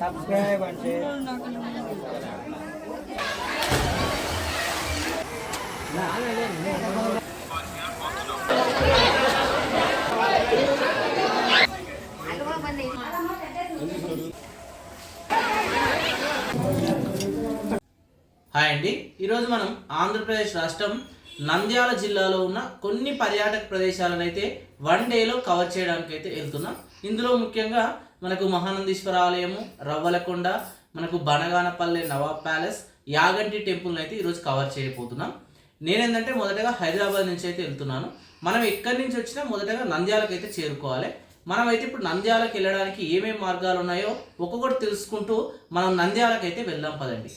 Subscribe అంటే hi అండి. ఈరోజు మనం ఆంధ్రప్రదేశ్ రాష్ట్రం నంద్యాల జిల్లాలో ఉన్న కొన్ని పర్యాటక ప్రదేశాలను అయితే వన్ డేలో కవర్ చేయడానికి అయితే వెళ్తున్నాం. ఇందులో ముఖ్యంగా మనకు మహానందీశ్వర ఆలయము రవ్వలకొండ మనకు బనగానపల్లె నవాబ్ ప్యాలెస్ యాగంటి టెంపుల్ని అయితే ఈరోజు కవర్ చేయబోతున్నాం. నేనేంటంటే మొదటగా హైదరాబాద్ నుంచి అయితే వెళ్తున్నాను. మనం ఎక్కడి నుంచి వచ్చినా మొదటగా నంద్యాలకు అయితే చేరుకోవాలి. మనమైతే ఇప్పుడు నంద్యాలకు వెళ్ళడానికి ఏమేమి మార్గాలు ఉన్నాయో ఒక్కొక్కటి తెలుసుకుంటూ మనం నంద్యాలకు అయితే వెళ్దాం పదండి.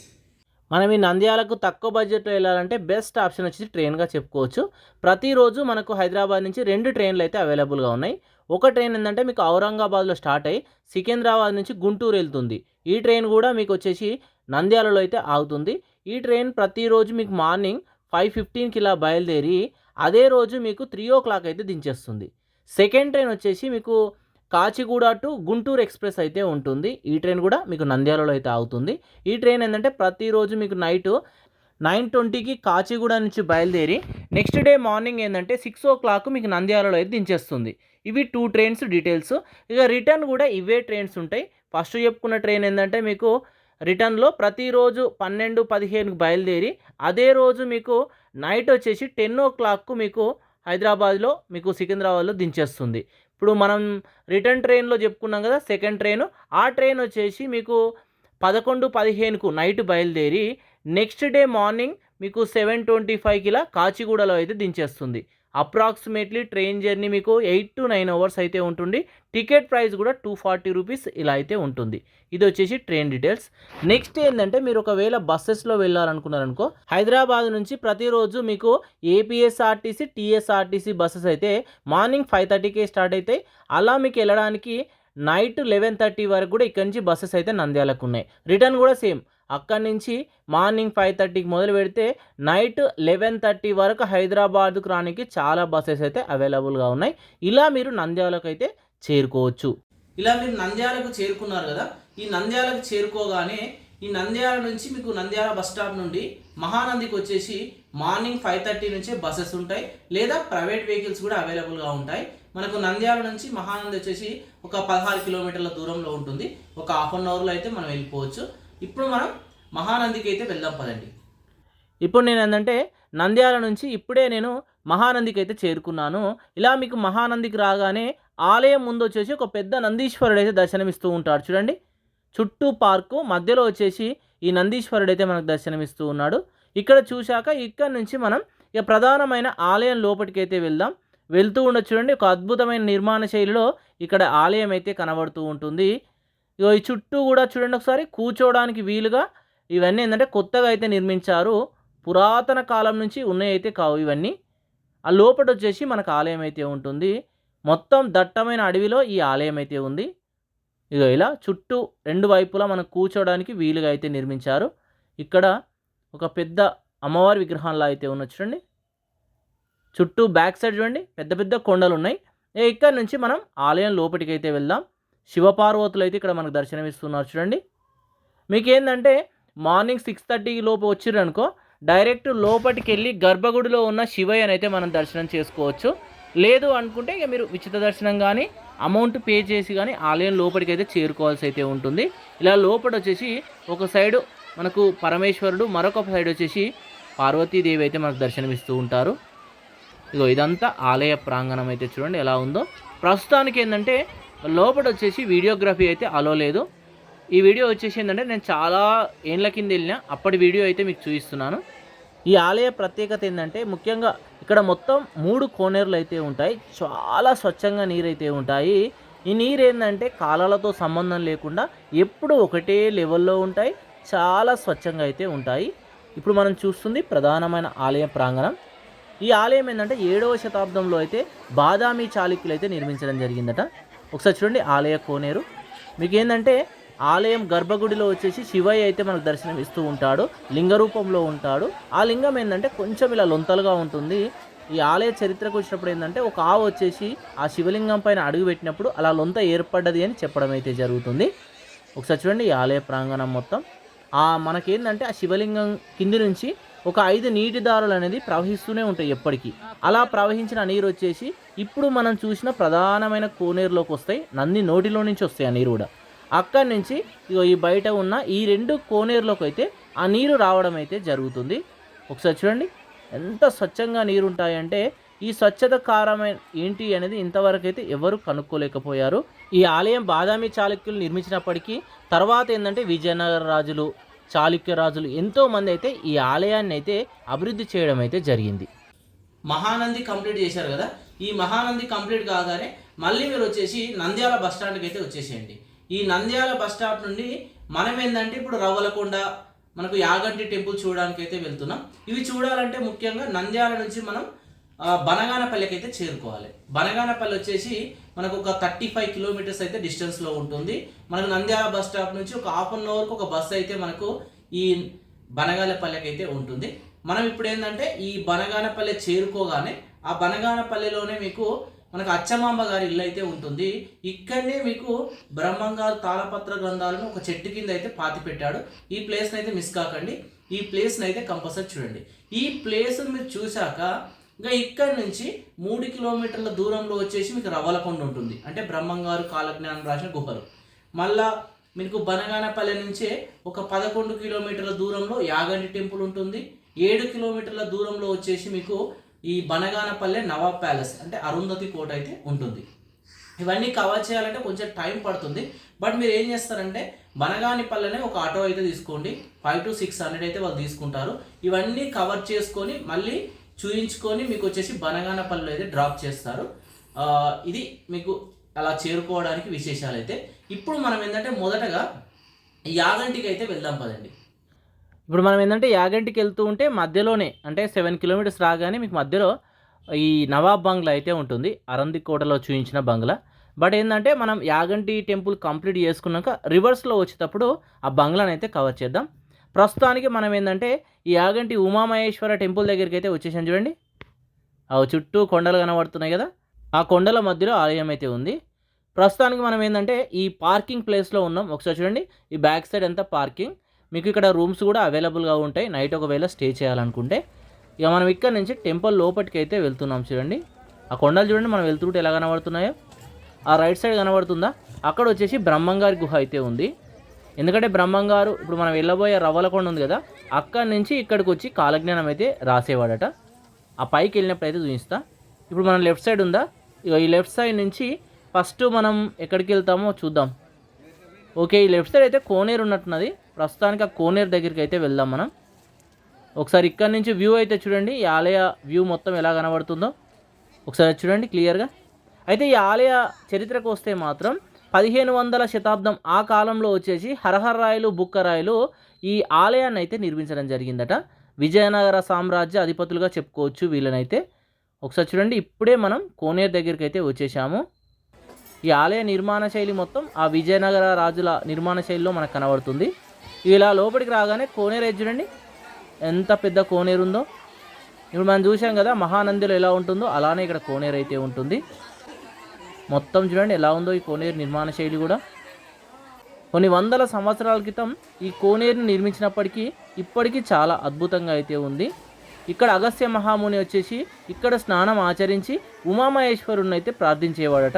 మనం ఈ నంద్యాలకు తక్కువ బడ్జెట్లో వెళ్ళాలంటే బెస్ట్ ఆప్షన్ వచ్చేసి ట్రైన్గా చెప్పుకోవచ్చు. ప్రతిరోజు మనకు హైదరాబాద్ నుంచి రెండు ట్రైన్లు అయితే అవైలబుల్గా ఉన్నాయి. ఒక ట్రైన్ ఏంటంటే మీకు ఔరంగాబాద్లో స్టార్ట్ అయ్యి సికింద్రాబాద్ నుంచి గుంటూరు వెళ్తుంది. ఈ ట్రైన్ కూడా మీకు వచ్చేసి నంద్యాలలో అయితే ఆగుతుంది. ఈ ట్రైన్ ప్రతిరోజు మీకు మార్నింగ్ ఫైవ్ ఫిఫ్టీన్కి ఇలా బయలుదేరి అదే రోజు మీకు త్రీ ఓ క్లాక్ అయితే దించేస్తుంది. సెకండ్ ట్రైన్ వచ్చేసి మీకు కాచిగూడ టు గుంటూరు ఎక్స్ప్రెస్ అయితే ఉంటుంది. ఈ ట్రైన్ కూడా మీకు నంద్యాలలో అయితే ఆగుతుంది. ఈ ట్రైన్ ఏంటంటే ప్రతిరోజు మీకు నైట్ నైన్ ట్వంటీకి కాచిగూడ నుంచి బయలుదేరి నెక్స్ట్ డే మార్నింగ్ ఏంటంటే సిక్స్ ఓ క్లాక్ మీకు నంద్యాలలో అయితే దించేస్తుంది. ఇవి టూ ట్రైన్స్ డీటెయిల్స్. ఇక రిటర్న్ కూడా ఇవే ట్రైన్స్ ఉంటాయి. ఫస్ట్ చెప్పుకున్న ట్రైన్ ఏంటంటే మీకు రిటర్న్లో ప్రతిరోజు పన్నెండు పదిహేనుకి బయలుదేరి అదే రోజు మీకు నైట్ వచ్చేసి టెన్ ఓ క్లాక్కు మీకు హైదరాబాద్లో మీకు సికింద్రాబాద్లో దించేస్తుంది. ఇప్పుడు మనం రిటర్న్ ట్రైన్లో చెప్పుకున్నాం కదా సెకండ్ ట్రైన్. ఆ ట్రైన్ వచ్చేసి మీకు పదకొండు పదిహేనుకు నైట్ బయలుదేరి నెక్స్ట్ డే మార్నింగ్ మీకు సెవెన్ ట్వంటీ ఫైవ్కి ఇలా కాచిగూడలో అయితే దించేస్తుంది. అప్రాక్సిమేట్లీ ట్రైన్ జర్నీ మీకు ఎయిట్ టు నైన్ అవర్స్ అయితే ఉంటుంది. టికెట్ ప్రైస్ కూడా టూ ఫార్టీ రూపీస్ ఇలా అయితే ఉంటుంది. ఇది వచ్చేసి ట్రైన్ డీటెయిల్స్. నెక్స్ట్ ఏంటంటే మీరు ఒకవేళ బస్సెస్లో వెళ్ళాలనుకున్నారనుకో హైదరాబాద్ నుంచి ప్రతిరోజు మీకు ఏపీఎస్ఆర్టీసీ టీఎస్ఆర్టీసీ బస్సెస్ అయితే మార్నింగ్ ఫైవ్ థర్టీకే స్టార్ట్ అవుతాయి. అలా మీకు వెళ్ళడానికి నైట్ లెవెన్ థర్టీ వరకు కూడా ఇక్కడి నుంచి బస్సెస్ అయితే నంద్యాలకు ఉన్నాయి. రిటర్న్ కూడా సేమ్. అక్కడి నుంచి మార్నింగ్ ఫైవ్ థర్టీకి మొదలు పెడితే నైట్ లెవెన్ థర్టీ వరకు హైదరాబాద్కు రానికి చాలా బస్సెస్ అయితే అవైలబుల్గా ఉన్నాయి. ఇలా మీరు నంద్యాలకు అయితే చేరుకోవచ్చు. ఇలా మీరు నంద్యాలకు చేరుకున్నారు కదా ఈ నంద్యాలకు చేరుకోగానే ఈ నంద్యాల నుంచి మీకు నంద్యాల బస్ స్టాప్ నుండి మహానందికి వచ్చేసి మార్నింగ్ ఫైవ్ థర్టీ నుంచే బస్సెస్ ఉంటాయి లేదా ప్రైవేట్ వెహికల్స్ కూడా అవైలబుల్గా ఉంటాయి. మనకు నంద్యాల నుంచి మహానంది వచ్చేసి ఒక పదహారు కిలోమీటర్ల దూరంలో ఉంటుంది. ఒక హాఫ్ అన్ అవర్లో అయితే మనం వెళ్ళిపోవచ్చు. ఇప్పుడు మనం మహానందికి అయితే వెళ్దాం పదండి. ఇప్పుడు నేను ఏంటంటే నంద్యాల నుంచి ఇప్పుడే నేను మహానందికి అయితే చేరుకున్నాను. ఇలా మీకు మహానందికి రాగానే ఆలయం ముందు వచ్చేసి ఒక పెద్ద నందీశ్వరుడు అయితే దర్శనమిస్తూ ఉంటాడు. చూడండి. చుట్టూ పార్కు మధ్యలో వచ్చేసి ఈ నందీశ్వరుడు అయితే మనకు దర్శనమిస్తూ ఉన్నాడు. ఇక్కడ చూశాక ఇక్కడ నుంచి మనం ఇక ప్రధానమైన ఆలయం లోపలికి అయితే వెళ్దాం. వెళ్తూ ఉండొచ్చు చూడండి. ఒక అద్భుతమైన నిర్మాణ శైలిలో ఇక్కడ ఆలయం అయితే కనబడుతూ ఉంటుంది. ఇగో ఈ చుట్టూ కూడా చూడండి ఒకసారి కూర్చోవడానికి వీలుగా ఇవన్నీ ఏంటంటే కొత్తగా అయితే నిర్మించారు పురాతన కాలం నుంచి ఉన్నాయి అయితే కావు ఇవన్నీ. ఆ లోపల వచ్చేసి మనకు ఆలయం అయితే ఉంటుంది. మొత్తం దట్టమైన అడవిలో ఈ ఆలయం అయితే ఉంది. ఇగో ఇలా చుట్టూ రెండు వైపులా మనకు కూర్చోవడానికి వీలుగా అయితే నిర్మించారు. ఇక్కడ ఒక పెద్ద అమ్మవారి విగ్రహంలా అయితే ఉన్న చూడండి. చుట్టూ బ్యాక్ సైడ్ చూడండి పెద్ద పెద్ద కొండలు ఉన్నాయి. ఇక్కడ నుంచి మనం ఆలయం లోపలికి అయితే వెళ్దాం. శివపార్వతులు అయితే ఇక్కడ మనకు దర్శనమిస్తున్నారు. చూడండి. మీకు ఏంటంటే మార్నింగ్ సిక్స్ థర్టీ లోపు వచ్చిర్రు అనుకో డైరెక్ట్ లోపలికి వెళ్ళి గర్భగుడిలో ఉన్న శివయ్యని అయితే మనం దర్శనం చేసుకోవచ్చు. లేదు అనుకుంటే ఇక మీరు ఉచిత దర్శనం కానీ అమౌంట్ పే చేసి కానీ ఆలయం లోపలికి అయితే చేరుకోవాల్సి అయితే ఉంటుంది. ఇలా లోపల వచ్చేసి ఒక సైడు మనకు పరమేశ్వరుడు మరొక సైడ్ వచ్చేసి పార్వతీదేవి అయితే మనకు దర్శనమిస్తూ ఉంటారు. ఇగో ఇదంతా ఆలయ ప్రాంగణం అయితే చూడండి ఎలా ఉందో. ప్రస్తుతానికి ఏంటంటే లోపల వచ్చేసి వీడియోగ్రఫీ అయితే అలో లేదు. ఈ వీడియో వచ్చేసి ఏంటంటే నేను చాలా ఏండ్ల కింద వెళ్ళిన అప్పటి వీడియో అయితే మీకు చూపిస్తున్నాను. ఈ ఆలయ ప్రత్యేకత ఏంటంటే ముఖ్యంగా ఇక్కడ మొత్తం మూడు కోనేరులు అయితే ఉంటాయి. చాలా స్వచ్ఛంగా నీరైతే ఉంటాయి. ఈ నీరు ఏంటంటే కాలాలతో సంబంధం లేకుండా ఎప్పుడు ఒకటే లెవెల్లో ఉంటాయి. చాలా స్వచ్ఛంగా అయితే ఉంటాయి. ఇప్పుడు మనం చూస్తుంది ప్రధానమైన ఆలయ ప్రాంగణం. ఈ ఆలయం ఏంటంటే ఏడవ శతాబ్దంలో అయితే బాదామి చాళుక్యులు అయితే నిర్మించడం జరిగిందట. ఒకసారి చూడండి ఆలయ కోనేరు. మీకు ఏంటంటే ఆలయం గర్భగుడిలో వచ్చేసి శివయ్య అయితే మనకు దర్శనం ఇస్తూ ఉంటాడు లింగ రూపంలో ఉంటాడు. ఆ లింగం ఏంటంటే కొంచెం ఇలా లొంతలుగా ఉంటుంది. ఈ ఆలయ చరిత్రకు వచ్చినప్పుడు ఏంటంటే ఒక ఆవు వచ్చేసి ఆ శివలింగం పైన అడుగు పెట్టినప్పుడు అలా లొంత ఏర్పడ్డది అని చెప్పడం అయితే జరుగుతుంది. ఒకసారి చూడండి ఈ ఆలయ ప్రాంగణం మొత్తం. ఆ మనకేంటంటే ఆ శివలింగం కింది నుంచి ఒక ఐదు నీటి దారులు అనేది ప్రవహిస్తూనే ఉంటాయి ఎప్పటికీ. అలా ప్రవహించిన నీరు వచ్చేసి ఇప్పుడు మనం చూసిన ప్రధానమైన కోనేరులోకి వస్తాయి. నంది నోటిలో నుంచి వస్తాయి ఆ నీరు కూడా. అక్కడి నుంచి ఇగో ఈ బయట ఉన్న ఈ రెండు కోనేరులోకి అయితే ఆ నీరు రావడం అయితే జరుగుతుంది. ఒకసారి చూడండి. ఎంత స్వచ్ఛంగా నీరు ఉంటాయంటే ఈ స్వచ్ఛత కారమైన ఏంటి అనేది ఇంతవరకు అయితే ఎవరు కనుక్కోలేకపోయారు. ఈ ఆలయం బాదామి చాళుక్యులు నిర్మించినప్పటికీ తర్వాత ఏంటంటే విజయనగర రాజులు చాళుక్య రాజులు ఎంతో మంది అయితే ఈ ఆలయాన్ని అయితే అభివృద్ధి చేయడం అయితే జరిగింది. మహానంది కంప్లీట్ చేశారు కదా? ఈ మహానంది కంప్లీట్ కాగానే మళ్ళీ మీరు వచ్చేసి నంద్యాల బస్ స్టాండ్కి అయితే వచ్చేసేయండి. ఈ నంద్యాల బస్ స్టాప్ నుండి మనం ఏంటంటే ఇప్పుడు రవ్వలకొండ మనకు యాగంటి టెంపుల్ చూడడానికి అయితే వెళ్తున్నాం. ఇవి చూడాలంటే ముఖ్యంగా నంద్యాల నుంచి మనం బనగానపల్లికి అయితే చేరుకోవాలి. బనగానపల్లి వచ్చేసి మనకు ఒక థర్టీ ఫైవ్ కిలోమీటర్స్ అయితే డిస్టెన్స్లో ఉంటుంది. మనకు నంద్యాల బస్ స్టాప్ నుంచి ఒక హాఫ్ అన్ అవర్కి ఒక బస్ అయితే మనకు ఈ బనగానపల్లికి అయితే ఉంటుంది. మనం ఇప్పుడు ఏంటంటే ఈ బనగానపల్లి చేరుకోగానే ఆ బనగానపల్లిలోనే మీకు మనకు అచ్చమాంబ గారి ఇల్లు అయితే ఉంటుంది. ఇక్కడనే మీకు బ్రహ్మంగారు తాళపత్ర గ్రంథాలను ఒక చెట్టు కింద అయితే పాతి పెట్టాడు. ఈ ప్లేస్ని అయితే మిస్ కాకండి. ఈ ప్లేస్ని అయితే కంపల్సరీ చూడండి. ఈ ప్లేస్ మీరు చూశాక ఇంకా ఇక్కడ నుంచి మూడు కిలోమీటర్ల దూరంలో వచ్చేసి మీకు రవ్వలకొండ ఉంటుంది. అంటే బ్రహ్మంగారు కాలజ్ఞానం రాసిన గుహలు. మళ్ళా మీకు బనగానపల్లి నుంచే ఒక పదకొండు కిలోమీటర్ల దూరంలో యాగంటి టెంపుల్ ఉంటుంది. ఏడు కిలోమీటర్ల దూరంలో వచ్చేసి మీకు ఈ బనగానపల్లె నవాబ్ ప్యాలెస్ అంటే అరుంధతి కోట అయితే ఉంటుంది. ఇవన్నీ కవర్ చేయాలంటే కొంచెం టైం పడుతుంది. బట్ మీరు ఏం చేస్తారంటే బనగానిపల్లెనే ఒక ఆటో అయితే తీసుకోండి. ఫైవ్ టు సిక్స్ హండ్రెడ్ అయితే వాళ్ళు తీసుకుంటారు. ఇవన్నీ కవర్ చేసుకొని మళ్ళీ చూయించుకొని మీకు వచ్చేసి బనగానపల్లిలో అయితే డ్రాప్ చేస్తారు. ఇది మీకు అలా చేరుకోవడానికి విశేషాలు అయితే. ఇప్పుడు మనం ఏంటంటే మొదటగా యాగంటికి అయితే వెళ్దాం పదండి. ఇప్పుడు మనం ఏంటంటే యాగంటికి వెళ్తూ ఉంటే మధ్యలోనే అంటే సెవెన్ కిలోమీటర్స్ రాగానే మీకు మధ్యలో ఈ నవాబ్ బంగ్లా అయితే ఉంటుంది. అరంది కోటలో చూపించిన బంగ్లా. బట్ ఏంటంటే మనం యాగంటి టెంపుల్ కంప్లీట్ చేసుకున్నాక రివర్స్లో వచ్చేటప్పుడు ఆ బంగ్లాని అయితే కవర్ చేద్దాం. ప్రస్తుతానికి మనం ఏంటంటే ఈ యాగంటి ఉమామహేశ్వర టెంపుల్ దగ్గరికి అయితే వచ్చేసాం చూడండి. ఆ చుట్టూ కొండలు కనబడుతున్నాయి కదా. ఆ కొండల మధ్యలో ఆలయం అయితే ఉంది. ప్రస్తుతానికి మనం ఏంటంటే ఈ పార్కింగ్ ప్లేస్లో ఉన్నాం. ఒకసారి చూడండి. ఈ బ్యాక్ సైడ్ అంతా పార్కింగ్? మీకు ఇక్కడ రూమ్స్ కూడా అవైలబుల్గా ఉంటాయి. నైట్ ఒకవేళ స్టే చేయాలనుకుంటే. ఇక మనం ఇక్కడ నుంచి టెంపుల్ లోపలికి అయితే వెళ్తున్నాం చూడండి. ఆ కొండలు చూడండి. మనం వెళ్తుంటే ఎలా కనబడుతున్నాయో. ఆ రైట్ సైడ్ కనబడుతుందా? అక్కడ వచ్చేసి బ్రహ్మంగారి గుహ అయితే ఉంది. ఎందుకంటే బ్రహ్మంగారు ఇప్పుడు మనం వెళ్ళబోయే రవ్వలకొండ ఉంది కదా అక్కడి నుంచి ఇక్కడికి వచ్చి కాలజ్ఞానం అయితే రాసేవాడట. ఆ పైకి వెళ్ళినప్పుడు అయితే చూపిస్తా. ఇప్పుడు మనం లెఫ్ట్ సైడ్ ఉందా? ఇగో ఈ లెఫ్ట్ సైడ్ నుంచి ఫస్ట్ మనం ఎక్కడికి వెళ్తామో చూద్దాం. ఓకే ఈ లెఫ్ట్ సైడ్ అయితే కోనేరు ఉన్నట్టున్నది. ప్రస్తుతానికి ఆ కోనేరు దగ్గరికి అయితే వెళ్దాం మనం. ఒకసారి ఇక్కడ నుంచి వ్యూ అయితే చూడండి. ఈ ఆలయ వ్యూ మొత్తం ఎలా కనబడుతుందో. ఒకసారి చూడండి క్లియర్గా. అయితే ఈ ఆలయ చరిత్రకు వస్తే మాత్రం పదిహేను వందల శతాబ్దం ఆ కాలంలో వచ్చేసి హరహర్రాయలు బుక్కరాయలు ఈ ఆలయాన్ని అయితే నిర్మించడం జరిగిందట. విజయనగర సామ్రాజ్య అధిపతులుగా చెప్పుకోవచ్చు వీళ్ళనైతే. ఒకసారి చూడండి ఇప్పుడే మనం కోనేరు దగ్గరికి అయితే వచ్చేసాము. ఈ ఆలయ నిర్మాణ శైలి మొత్తం ఆ విజయనగర రాజుల నిర్మాణ శైలిలో మనకు కనబడుతుంది. ఇలా లోపలికి రాగానే కోనేరు అయితే చూడండి ఎంత పెద్ద కోనేరు ఉందో ఇప్పుడు మనం చూసాం కదా మహానందిలో ఎలా ఉంటుందో అలానే ఇక్కడ కోనేరు అయితే ఉంటుంది. మొత్తం చూడండి ఎలా ఉందో ఈ కోనేరు నిర్మాణ శైలి కూడా. కొన్ని వందల సంవత్సరాల క్రితం ఈ కోనేరుని నిర్మించినప్పటికీ ఇప్పటికీ చాలా అద్భుతంగా అయితే ఉంది. ఇక్కడ అగస్త్య మహాముని వచ్చేసి ఇక్కడ స్నానం ఆచరించి ఉమామహేశ్వరుని అయితే ప్రార్థించేవాడట.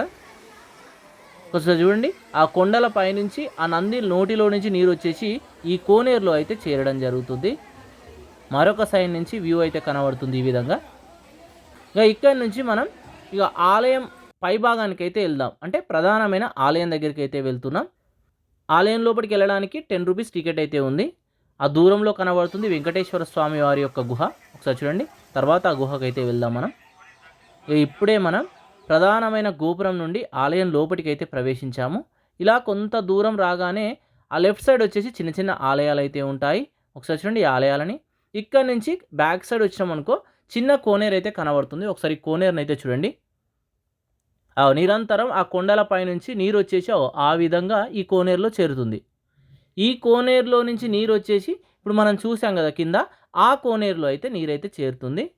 ఒకసారి చూడండి ఆ కొండల పైనుంచి ఆ నంది నోటిలో నుంచి నీరు వచ్చేసి ఈ కోనేరులో అయితే చేరడం జరుగుతుంది. మరొక సైడ్ నుంచి వ్యూ అయితే కనబడుతుంది ఈ విధంగా. ఇక ఇక్కడి నుంచి మనం ఇక ఆలయం పై భాగానికి అయితే వెళ్దాం. అంటే ప్రధానమైన ఆలయం దగ్గరికి అయితే వెళ్తున్నాం. ఆలయం లోపలికి వెళ్ళడానికి టెన్ రూపీస్ టికెట్ అయితే ఉంది. ఆ దూరంలో కనబడుతుంది వెంకటేశ్వర స్వామి వారి యొక్క గుహ. ఒకసారి చూడండి. తర్వాత ఆ గుహకైతే అయితే వెళ్దాం మనం. ఇప్పుడే మనం ప్రధానమైన గోపురం నుండి ఆలయం లోపలికి అయితే ప్రవేశించాము. ఇలా కొంత దూరం రాగానే ఆ లెఫ్ట్ సైడ్ వచ్చేసి చిన్న చిన్న ఆలయాలు అయితే ఉంటాయి. ఒకసారి చూడండి ఈ ఆలయాలని. ఇక్కడ నుంచి బ్యాక్ సైడ్ వచ్చినామనుకో చిన్న కోనేరు అయితే కనబడుతుంది. ఒకసారి కోనేరుని అయితే చూడండి. నిరంతరం ఆ కొండలపై నుంచి నీరు వచ్చేసి ఆ- ఆ విధంగా ఈ కోనేరులో చేరుతుంది. ఈ కోనేరులో నుంచి నీరు వచ్చేసి ఇప్పుడు మనం చూసాం కదా కింద ఆ కోనేరులో అయితే నీరైతే చేరుతుంది.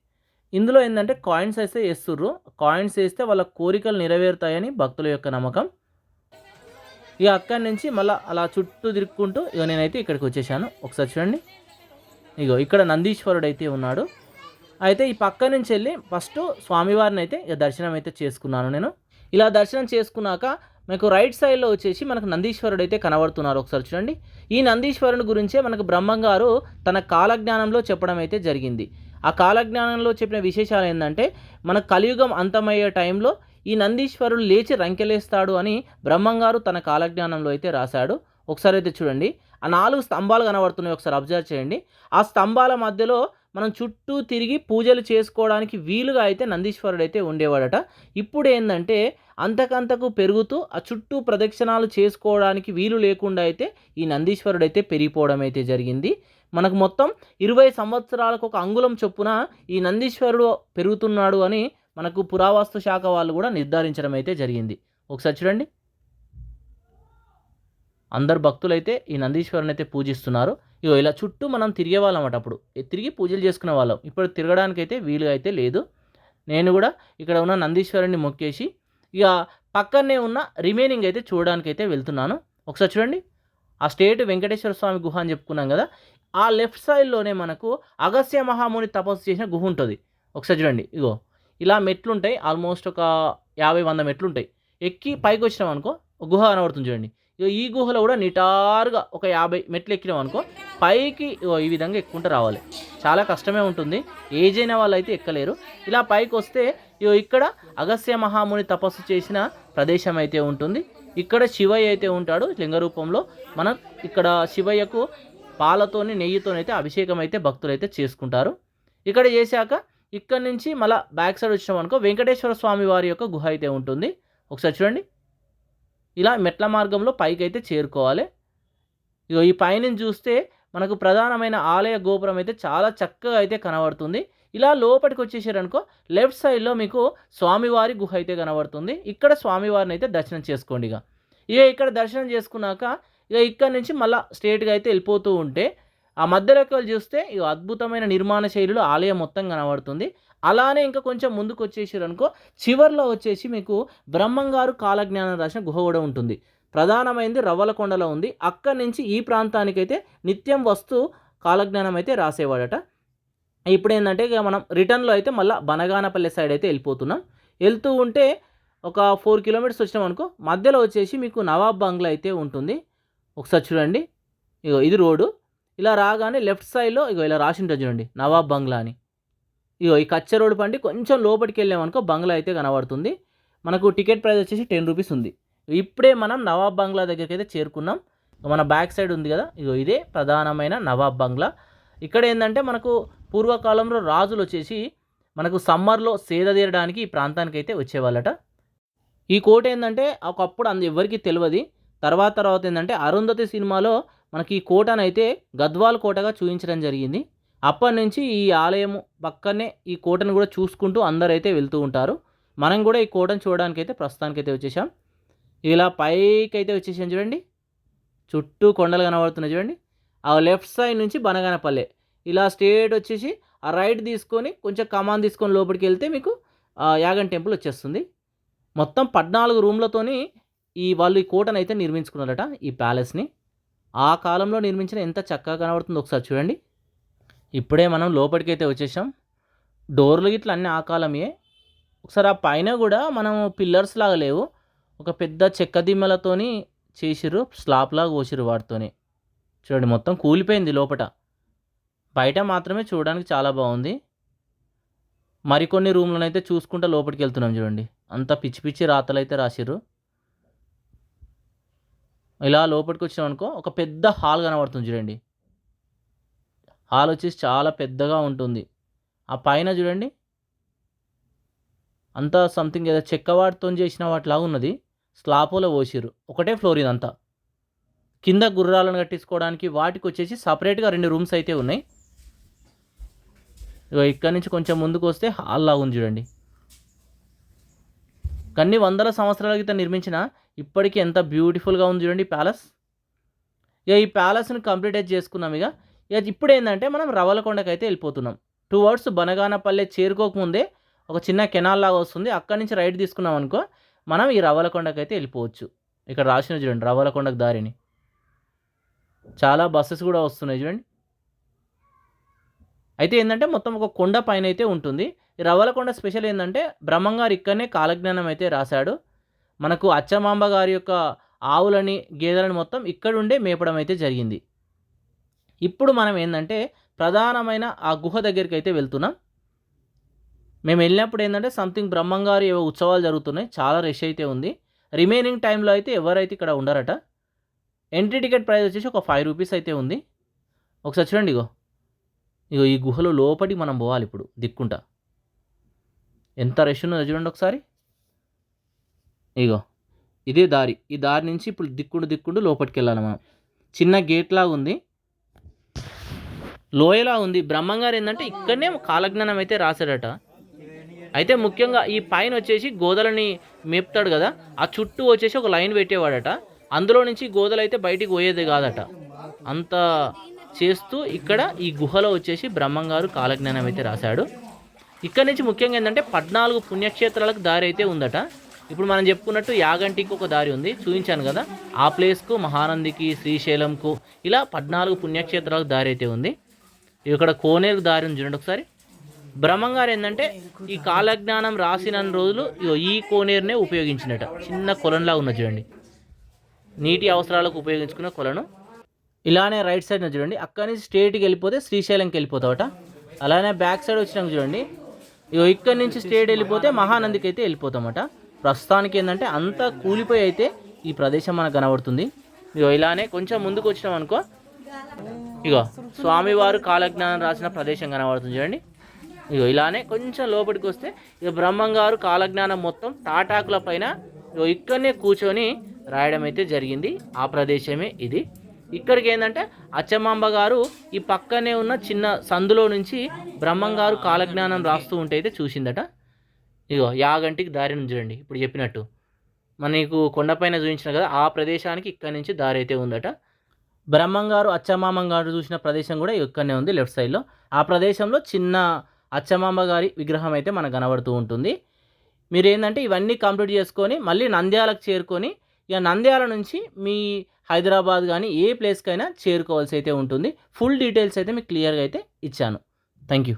ఇందులో ఏంటంటే కాయిన్స్ అయితే వేస్తుర్రు కాయిన్స్ వేస్తే వాళ్ళ కోరికలు నెరవేరుతాయని భక్తుల యొక్క నమ్మకం. ఇక అక్కడి నుంచి మళ్ళీ అలా చుట్టూ తిరుక్కుంటూ ఇక నేనైతే ఇక్కడికి వచ్చేసాను. ఒకసారి చూడండి. ఇగో ఇక్కడ నందీశ్వరుడు అయితే ఉన్నాడు. అయితే ఈ పక్క నుంచి వెళ్ళి ఫస్ట్ స్వామివారిని అయితే ఇక దర్శనం అయితే చేసుకున్నాను నేను. ఇలా దర్శనం చేసుకున్నాక మనకు రైట్ సైడ్లో వచ్చేసి మనకు నందీశ్వరుడు అయితే కనబడుతున్నారు ఒకసారి చూడండి. ఈ నందీశ్వరుని గురించే మనకు బ్రహ్మంగారు తన కాలజ్ఞానంలో చెప్పడం అయితే జరిగింది. ఆ కాలజ్ఞానంలో చెప్పిన విశేషాలు ఏంటంటే మన కలియుగం అంతమయ్యే టైంలో ఈ నందీశ్వరుడు లేచి రంకెలేస్తాడు అని బ్రహ్మంగారు తన కాలజ్ఞానంలో అయితే రాశాడు. ఒకసారి అయితే చూడండి. ఆ నాలుగు స్తంభాలు కనబడుతున్నాయి. ఒకసారి అబ్జర్వ్ చేయండి. ఆ స్తంభాల మధ్యలో మనం చుట్టూ తిరిగి పూజలు చేసుకోవడానికి వీలుగా అయితే నందీశ్వరుడు అయితే ఉండేవాడట. ఇప్పుడు ఏంటంటే అంతకంతకు పెరుగుతూ ఆ చుట్టూ ప్రదక్షిణాలు చేసుకోవడానికి వీలు లేకుండా అయితే ఈ నందీశ్వరుడు అయితే పెరిగిపోవడం అయితే జరిగింది. మనకు మొత్తం ఇరవై సంవత్సరాలకు ఒక అంగుళం చొప్పున ఈ నందీశ్వరుడు పెరుగుతున్నాడు అని మనకు పురావస్తు శాఖ వాళ్ళు కూడా నిర్ధారించడం అయితే జరిగింది. ఒకసారి చూడండి. అందరు భక్తులైతే ఈ నందీశ్వరుని అయితే పూజిస్తున్నారు. ఇగో ఇలా చుట్టూ మనం తిరిగే వాళ్ళం అప్పుడు తిరిగి పూజలు చేసుకునే వాళ్ళం. ఇప్పుడు తిరగడానికైతే వీలు అయితే లేదు. నేను కూడా ఇక్కడ ఉన్న నందీశ్వరుని మొక్కేసి ఇక పక్కనే ఉన్న రిమైనింగ్ అయితే చూడడానికైతే వెళ్తున్నాను. ఒకసారి చూడండి. ఆ స్టేట్ వెంకటేశ్వర స్వామి గుహ అని చెప్పుకున్నాం కదా. ఆ లెఫ్ట్ సైడ్లోనే మనకు అగస్త్య మహాముని తపస్సు చేసిన గుహ ఉంటుంది. ఒకసారి చూడండి. ఇగో ఇలా మెట్లుంటాయి. ఆల్మోస్ట్ ఒక యాభై వంద మెట్లు ఉంటాయి ఎక్కి పైకి వచ్చినాం అనుకో గుహ కనబడుతుంది చూడండి. ఈ గుహలో కూడా నిటారుగా ఒక యాభై మెట్లు ఎక్కినాం అనుకో పైకి ఈ విధంగా ఎక్కుంటూ రావాలి. చాలా కష్టమే ఉంటుంది. ఏజ్ అయిన వాళ్ళు అయితే ఎక్కలేరు. ఇలా పైకి వస్తే ఇగో ఇక్కడ అగస్య మహాముని తపస్సు చేసిన ప్రదేశం అయితే ఉంటుంది. ఇక్కడ శివయ్య అయితే ఉంటాడు లింగ రూపంలో. మనం ఇక్కడ శివయ్యకు పాలతోని నెయ్యితోనైతే అభిషేకం అయితే భక్తులు అయితే చేసుకుంటారు. ఇక్కడ చేశాక ఇక్కడ నుంచి మళ్ళీ బ్యాక్ సైడ్ వచ్చినాం అనుకో వెంకటేశ్వర స్వామి వారి యొక్క గుహ అయితే ఉంటుంది. ఒకసారి చూడండి. ఇలా మెట్ల మార్గంలో పైకి అయితే చేరుకోవాలి. ఇగో ఈ పైన చూస్తే మనకు ప్రధానమైన ఆలయ గోపురం అయితే చాలా చక్కగా అయితే కనబడుతుంది. ఇలా లోపలికి వచ్చేసారనుకో లెఫ్ట్ సైడ్లో మీకు స్వామివారి గుహ అయితే కనబడుతుంది. ఇక్కడ స్వామివారిని అయితే దర్శనం చేసుకోండి ఇక ఇక ఇక్కడ దర్శనం చేసుకున్నాక ఇక ఇక్కడ నుంచి మళ్ళీ స్ట్రేట్గా అయితే వెళ్ళిపోతూ ఉంటే ఆ మధ్యలోకి వెళ్ళి చూస్తే ఇక అద్భుతమైన నిర్మాణ శైలిలో ఆలయం మొత్తం కనబడుతుంది. అలానే ఇంకా కొంచెం ముందుకు వచ్చేసారు అనుకో చివర్లో వచ్చేసి మీకు బ్రహ్మంగారు కాలజ్ఞానం రాసిన గుహ కూడా ఉంటుంది. ప్రధానమైనది రవ్వలకొండలో ఉంది. అక్కడి నుంచి ఈ ప్రాంతానికైతే నిత్యం వస్తూ కాలజ్ఞానం అయితే రాసేవాడట. ఇప్పుడు ఏంటంటే ఇక మనం రిటర్న్లో అయితే మళ్ళీ బనగానపల్లి సైడ్ అయితే వెళ్ళిపోతున్నాం. వెళ్తూ ఉంటే ఒక ఫోర్ కిలోమీటర్స్ వచ్చినాం అనుకో మధ్యలో వచ్చేసి మీకు నవాబ్ బంగ్లా అయితే ఉంటుంది. ఒకసారి చూడండి. ఇగో ఇది రోడ్డు. ఇలా రాగానే లెఫ్ట్ సైడ్లో ఇగో ఇలా రాసి ఉంటుంది చూడండి నవాబ్ బంగ్లా అని. ఇగో ఈ కచ్చ రోడ్డు పండి కొంచెం లోపలికి వెళ్ళామనుకో బంగ్లా అయితే కనబడుతుంది. మనకు టికెట్ ప్రైస్ వచ్చేసి టెన్ రూపీస్ ఉంది. ఇప్పుడే మనం నవాబ్ బంగ్లా దగ్గరికి అయితే చేరుకున్నాం మన బ్యాక్ సైడ్ ఉంది కదా ఇగో ఇదే ప్రధానమైన నవాబ్ బంగ్లా. ఇక్కడ ఏంటంటే మనకు పూర్వకాలంలో రాజులు వచ్చేసి మనకు సమ్మర్లో సేద తీరడానికి ఈ ప్రాంతానికి అయితే వచ్చేవాళ్ళట. ఈ కోట ఏంటంటే ఒకప్పుడు అందు ఎవరికి తెలియదు తర్వాత తర్వాత ఏంటంటే అరుంధతి సినిమాలో మనకి ఈ కోటను అయితే గద్వాల్ కోటగా చూపించడం జరిగింది. అప్పటి నుంచి ఈ ఆలయం పక్కనే ఈ కోటను కూడా చూసుకుంటూ అందరూ అయితే వెళ్తూ ఉంటారు. మనం కూడా ఈ కోటను చూడడానికి అయితే ప్రస్తుతానికైతే వచ్చేసాం. ఇలా పైకి అయితే వచ్చేసాం చూడండి. చుట్టూ కొండలు కనబడుతున్నాయి చూడండి. ఆ లెఫ్ట్ సైడ్ నుంచి బనగానపల్లె. ఇలా స్ట్రేట్ వచ్చేసి ఆ రైట్ తీసుకొని కొంచెం కమాన్ తీసుకొని లోపలికి వెళ్తే మీకు యాగన్ టెంపుల్ వచ్చేస్తుంది. మొత్తం పద్నాలుగు రూమ్లతోని ఈ వాళ్ళు ఈ కోటను అయితే నిర్మించుకున్నారట ఈ ప్యాలెస్ని. ఆ కాలంలో నిర్మించిన ఎంత చక్కగా కనబడుతుందో ఒకసారి చూడండి. ఇప్పుడే మనం లోపలికి అయితే వచ్చేసాం. డోర్లు గిట్ల అన్నీ ఆ కాలమే ఒకసారి ఆ పైన కూడా మనం పిల్లర్స్ లాగా లేవు. ఒక పెద్ద చెక్క దిమ్మలతోని చేసిర్రు స్లాబ్ లాగా పోసిర్రు వాటితోని. చూడండి మొత్తం కూలిపోయింది లోపట. బయట మాత్రమే చూడడానికి చాలా బాగుంది. మరికొన్ని రూమ్లను అయితే చూసుకుంటా లోపలికి వెళ్తున్నాం చూడండి. అంత పిచ్చి పిచ్చి రాతలు అయితే రాసిర్రు. ఇలా లోపలికి వచ్చినాం అనుకో ఒక పెద్ద హాల్ కనబడుతుంది చూడండి. ఆలోచించి చాలా పెద్దగా ఉంటుంది. ఆ పైన చూడండి. అంతా సంథింగ్ ఏదో చెక్కవాటితో చేసిన వాటిలాగా ఉన్నది. స్లాపోలో పోసిరు ఒకటే ఫ్లోర్ ఇదంతా. కింద గుర్రాలను కట్టించుకోవడానికి వాటికి వచ్చేసి సపరేట్గా రెండు రూమ్స్ అయితే ఉన్నాయి. ఇగో ఇక్కడ నుంచి కొంచెం ముందుకు వస్తే హాల్లా ఉంది చూడండి. కొన్ని వందల సంవత్సరాల క్రితం నిర్మించిన ఇప్పటికీ ఎంత బ్యూటిఫుల్గా ఉంది చూడండి ప్యాలెస్. ఇక ఈ ప్యాలెస్ని కంప్లీట్ చేసుకున్నాం ఇక ఇక ఇప్పుడు ఏంటంటే మనం రవలకొండకి అయితే వెళ్ళిపోతున్నాం. టూ అవర్స్ బనగానపల్లె చేరుకోకముందే ఒక చిన్న కెనాల్ లాగా వస్తుంది. అక్కడి నుంచి రైట్ తీసుకున్నాం అనుకో మనం ఈ రవలకొండకి అయితే వెళ్ళిపోవచ్చు. ఇక్కడ రాసిన చూడండి రవలకొండకు దారిని. చాలా బస్సెస్ కూడా వస్తున్నాయి చూడండి. అయితే ఏంటంటే మొత్తం ఒక కొండ పైన అయితే ఉంటుంది. ఈ రవలకొండ స్పెషల్ ఏంటంటే బ్రహ్మంగారు ఇక్కడనే కాలజ్ఞానం అయితే రాశాడు. మనకు అచ్చమాంబ గారి యొక్క ఆవులని గేదెలని మొత్తం ఇక్కడుండే మేపడం అయితే జరిగింది. ఇప్పుడు మనం ఏంటంటే ప్రధానమైన ఆ గుహ దగ్గరికి అయితే వెళ్తున్నాం. మేము వెళ్ళినప్పుడు ఏంటంటే సంథింగ్ బ్రహ్మంగారు ఏవో ఉత్సవాలు జరుగుతున్నాయి. చాలా రష్ అయితే ఉంది. రిమైనింగ్ టైంలో అయితే ఎవరైతే ఇక్కడ ఉండరట ఎంట్రీ టికెట్ ప్రైస్ వచ్చేసి ఒక ఫైవ్ రూపీస్ అయితే ఉంది. ఒకసారి చూడండి ఇగో. ఇగో ఈ గుహలో లోపలికి మనం పోవాలి ఇప్పుడు దిక్కుంటా. ఎంత రష్ ఉన్నదో చూడండి ఒకసారి. ఇగో. ఇదే దారి. ఈ దారి నుంచి ఇప్పుడు దిక్కుండు దిక్కుండు లోపలికి వెళ్ళాలి మనం. చిన్న గేట్ లాగా ఉంది. లోయలా ఉంది. బ్రహ్మంగారు ఏంటంటే ఇక్కడనే కాలజ్ఞానం అయితే రాశాడట. అయితే ముఖ్యంగా ఈ పైన వచ్చేసి గోదలని మేపుతాడు కదా ఆ చుట్టూ వచ్చేసి ఒక లైన్ పెట్టేవాడట. అందులో నుంచి గోదలు అయితే బయటికి పోయేది కాదట. అంత చేస్తూ ఇక్కడ ఈ గుహలో వచ్చేసి బ్రహ్మంగారు కాలజ్ఞానం అయితే రాశాడు. ఇక్కడ నుంచి ముఖ్యంగా ఏంటంటే పద్నాలుగు పుణ్యక్షేత్రాలకు దారి అయితే ఉందట. ఇప్పుడు మనం చెప్పుకున్నట్టు యాగంటికి ఒక దారి ఉంది. చూపించాను కదా ఆ ప్లేస్కు మహానందికి శ్రీశైలంకు ఇలా పద్నాలుగు పుణ్యక్షేత్రాలకు దారి అయితే ఉంది. ఇక్కడ కోనేరు దారి ఉంది చూడండి ఒకసారి. బ్రహ్మంగారు ఏంటంటే ఈ కాలజ్ఞానం రాసిన రోజులు ఇగో ఈ కోనేరునే ఉపయోగించినట. చిన్న కొలంలా ఉన్నది చూడండి. నీటి అవసరాలకు ఉపయోగించుకున్న కొలను. ఇలానే రైట్ సైడ్ చూడండి. అక్కడి నుంచి స్ట్రేట్కి వెళ్ళిపోతే శ్రీశైలంకి వెళ్ళిపోతావట. అలానే బ్యాక్ సైడ్ వచ్చినాక చూడండి. ఇగో ఇక్కడి నుంచి స్ట్రేట్ వెళ్ళిపోతే మహానందికి అయితే వెళ్ళిపోతామట. ప్రస్తుతానికి ఏంటంటే అంతా కూలిపోయి అయితే ఈ ప్రదేశం మనకు కనబడుతుంది. ఇగో ఇలానే కొంచెం ముందుకు వచ్చినాం అనుకో. ఇగో స్వామివారు కాలజ్ఞానం రాసిన ప్రదేశం కనబడుతుంది చూడండి. ఇగో ఇలానే కొంచెం లోపలికి వస్తే ఇక బ్రహ్మంగారు కాలజ్ఞానం మొత్తం తాటాకుల పైన ఇగో ఇక్కడనే కూర్చొని రాయడం అయితే జరిగింది. ఆ ప్రదేశమే ఇది. ఇక్కడికి ఏంటంటే అచ్చమాంబ గారు ఈ పక్కనే ఉన్న చిన్న సందులో నుంచి బ్రహ్మంగారు కాలజ్ఞానం రాస్తూ ఉంటే అయితే చూసిందట. ఇగో యాగంటికి దారి నుంచి చూడండి ఇప్పుడు చెప్పినట్టు. మనకు కొండపైన చూపించిన కదా ఆ ప్రదేశానికి ఇక్కడి నుంచి దారి అయితే ఉందట. బ్రహ్మంగారు అచ్చమామ గారు చూసిన ప్రదేశం కూడా ఇక్కడనే ఉంది లెఫ్ట్ సైడ్లో. ఆ ప్రదేశంలో చిన్న అచ్చమామ గారి విగ్రహం అయితే మనకు కనబడుతూ ఉంటుంది. మీరు ఏంటంటే ఇవన్నీ కంప్లీట్ చేసుకొని మళ్ళీ నంద్యాలకు చేరుకొని ఇక నంద్యాల నుంచి మీ హైదరాబాద్ కానీ ఏ ప్లేస్కైనా చేరుకోవాల్సి అయితే ఉంటుంది. ఫుల్ డీటెయిల్స్ అయితే మీకు క్లియర్గా అయితే ఇచ్చాను. Thank you